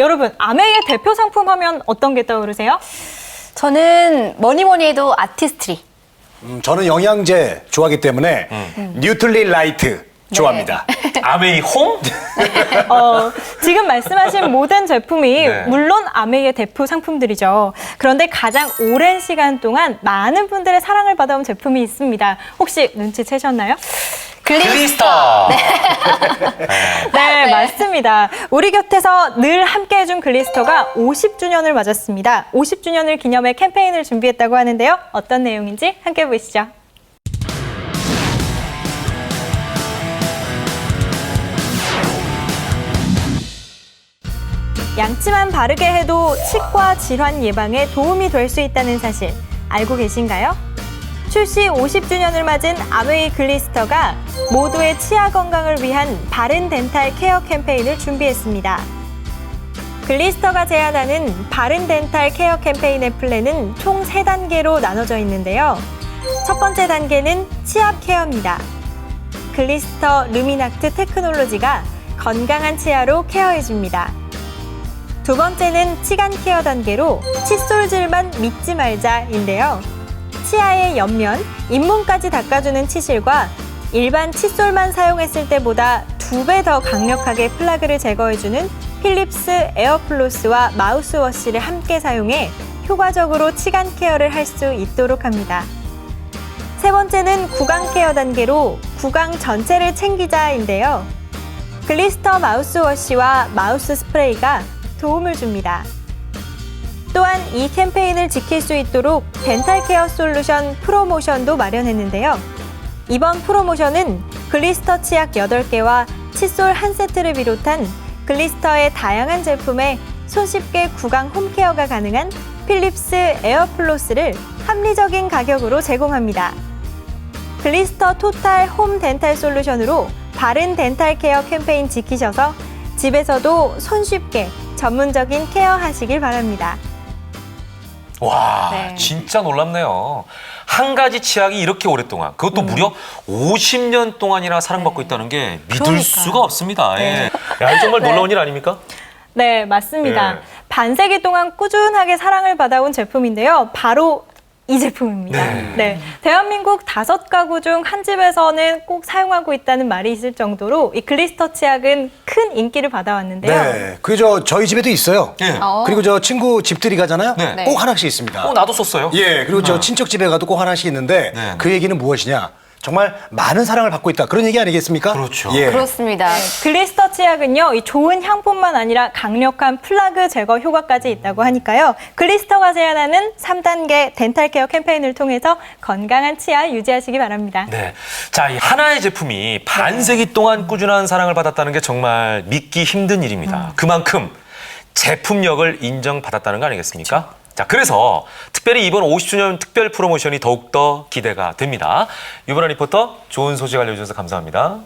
여러분 아메이의 대표 상품 하면 어떤 게 떠오르세요? 저는 뭐니 뭐니 해도 아티스트리. 음, 저는 영양제 좋아하기 때문에 뉴트리 라이트 좋아합니다. 아메이 홈? 어, 지금 말씀하신 모든 제품이 네. 물론 아메이의 대표 상품들이죠. 그런데 가장 오랜 시간 동안 많은 분들의 사랑을 받아온 제품이 있습니다. 혹시 눈치채셨나요? 글리스터. 네, 맞습니다. 우리 곁에서 늘 함께 해준 글리스터가 50주년을 맞았습니다. 50주년을 기념해 캠페인을 준비했다고 하는데요. 어떤 내용인지 함께 보시죠. 양치만 바르게 해도 치과 질환 예방에 도움이 될 수 있다는 사실 알고 계신가요? 출시 50주년을 맞은 아메이 글리스터가 모두의 치아 건강을 위한 바른 덴탈 케어 캠페인을 준비했습니다. 글리스터가 제안하는 바른 덴탈 케어 캠페인의 플랜은 총 세단계로 나눠져 있는데요. 첫 번째 단계는 치압 케어입니다. 글리스터 루미낙트 테크놀로지가 건강한 치아로 케어해줍니다. 두 번째는 치간 케어 단계로 칫솔질만 믿지 말자인데요. 치아의 옆면, 잇몸까지 닦아주는 치실과 일반 칫솔만 사용했을 때보다 두 배 더 강력하게 플라그를 제거해주는 필립스 에어플로스와 마우스워시를 함께 사용해 효과적으로 치간 케어를 할 수 있도록 합니다. 세 번째는 구강 케어 단계로 구강 전체를 챙기자인데요. 글리스터 마우스워시와 마우스 스프레이가 도움을 줍니다. 또한 이 캠페인을 지킬 수 있도록 덴탈 케어 솔루션 프로모션도 마련했는데요. 이번 프로모션은 글리스터 치약 8개와 칫솔 한 세트를 비롯한 글리스터의 다양한 제품에 손쉽게 구강 홈케어가 가능한 필립스 에어플로스를 합리적인 가격으로 제공합니다. 글리스터 토탈 홈 덴탈 솔루션으로 바른 덴탈 케어 캠페인 지키셔서 집에서도 손쉽게 전문적인 케어 하시길 바랍니다. 와, 네. 진짜 놀랍네요. 한 가지 치약이 이렇게 오랫동안, 그것도 무려 50년 동안이나 사랑받고 있다는 게 믿을 그러니까요. 수가 없습니다. 예. 야, 이 정말 놀라운 일 아닙니까? 네, 맞습니다. 네. 반세기 동안 꾸준하게 사랑을 받아온 제품인데요. 바로 이 제품입니다. 네. 네. 대한민국 다섯 가구 중 한 집에서는 꼭 사용하고 있다는 말이 있을 정도로 이 글리스터 치약은 큰 인기를 받아왔는데요. 네, 그저 저희 집에도 있어요. 예. 어. 그리고 저 친구 집들이 가잖아요. 네. 꼭 하나씩 있습니다. 어, 나도 썼어요. 예, 그리고 저 친척 집에 가도 꼭 하나씩 있는데 네. 그 얘기는 무엇이냐? 정말 많은 사랑을 받고 있다. 그런 얘기 아니겠습니까? 그렇죠. 예. 그렇습니다. 글리스터 치약은요, 이 좋은 향뿐만 아니라 강력한 플라그 제거 효과까지 있다고 하니까요. 글리스터가 제안하는 3단계 덴탈 케어 캠페인을 통해서 건강한 치아 유지하시기 바랍니다. 네. 자, 이 하나의 제품이 반세기 동안 꾸준한 사랑을 받았다는 게 정말 믿기 힘든 일입니다. 그만큼 제품력을 인정받았다는 거 아니겠습니까? 자, 그래서 특별히 이번 50주년 특별 프로모션이 더욱더 기대가 됩니다. 유보라 리포터 좋은 소식 알려주셔서 감사합니다.